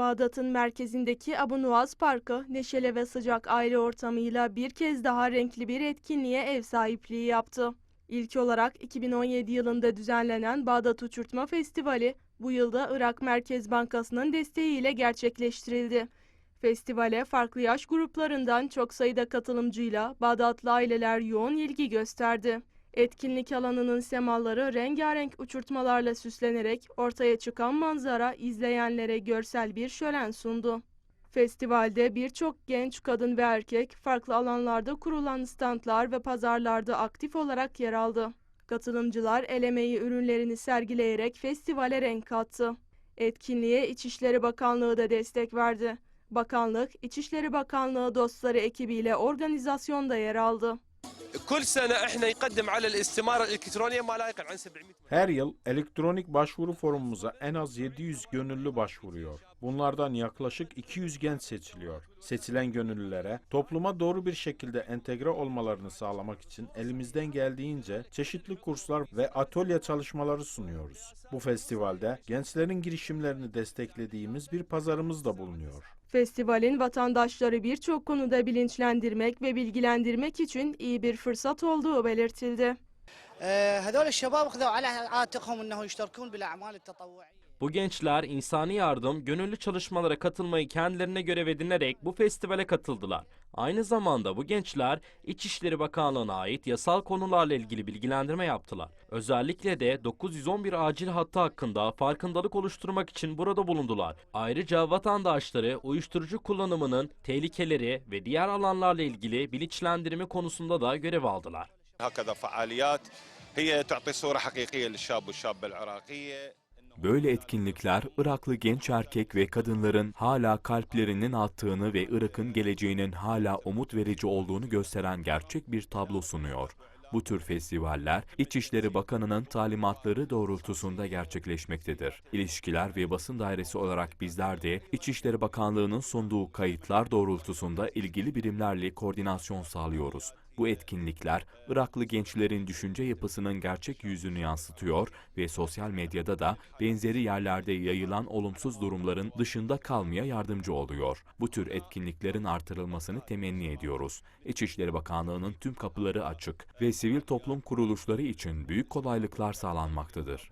Bağdat'ın merkezindeki Abu Nuaz Parkı neşeli ve sıcak aile ortamıyla bir kez daha renkli bir etkinliğe ev sahipliği yaptı. İlk olarak 2017 yılında düzenlenen Bağdat Uçurtma Festivali bu yılda Irak Merkez Bankası'nın desteğiyle gerçekleştirildi. Festivale farklı yaş gruplarından çok sayıda katılımcıyla Bağdatlı aileler yoğun ilgi gösterdi. Etkinlik alanının semaları rengarenk uçurtmalarla süslenerek ortaya çıkan manzara izleyenlere görsel bir şölen sundu. Festivalde birçok genç kadın ve erkek farklı alanlarda kurulan standlar ve pazarlarda aktif olarak yer aldı. Katılımcılar el emeği ürünlerini sergileyerek festivale renk kattı. Etkinliğe İçişleri Bakanlığı da destek verdi. Bakanlık, İçişleri Bakanlığı dostları ekibiyle organizasyonda yer aldı. Her yıl elektronik başvuru forumumuza en az 700 gönüllü başvuruyor. Bunlardan yaklaşık 200 genç seçiliyor. Seçilen gönüllülere topluma doğru bir şekilde entegre olmalarını sağlamak için elimizden geldiğince çeşitli kurslar ve atölye çalışmaları sunuyoruz. Bu festivalde gençlerin girişimlerini desteklediğimiz bir pazarımız da bulunuyor. Festivalin vatandaşları birçok konuda bilinçlendirmek ve bilgilendirmek için iyi bir fırsat olduğu belirtildi. آه، هذول الشباب خذوا على عاتقهم انه يشتركون بالاعمال التطوعيه Bu gençler insani yardım, gönüllü çalışmalara katılmayı kendilerine görev edinerek bu festivale katıldılar. Aynı zamanda bu gençler İçişleri Bakanlığı'na ait yasal konularla ilgili bilgilendirme yaptılar. Özellikle de 911 acil hattı hakkında farkındalık oluşturmak için burada bulundular. Ayrıca vatandaşları uyuşturucu kullanımının tehlikeleri ve diğer alanlarla ilgili bilinçlendirme konusunda da görev aldılar. هكذا فعاليات هي تعطي صورة حقيقية للشاب والشابة العراقية Böyle etkinlikler Iraklı genç erkek ve kadınların hala kalplerinin attığını ve Irak'ın geleceğinin hala umut verici olduğunu gösteren gerçek bir tablo sunuyor. Bu tür festivaller İçişleri Bakanı'nın talimatları doğrultusunda gerçekleşmektedir. İlişkiler ve Basın Dairesi olarak bizler de İçişleri Bakanlığı'nın sunduğu kayıtlar doğrultusunda ilgili birimlerle koordinasyon sağlıyoruz. Bu etkinlikler Iraklı gençlerin düşünce yapısının gerçek yüzünü yansıtıyor ve sosyal medyada da benzeri yerlerde yayılan olumsuz durumların dışında kalmaya yardımcı oluyor. Bu tür etkinliklerin artırılmasını temenni ediyoruz. İçişleri Bakanlığı'nın tüm kapıları açık ve sivil toplum kuruluşları için büyük kolaylıklar sağlanmaktadır.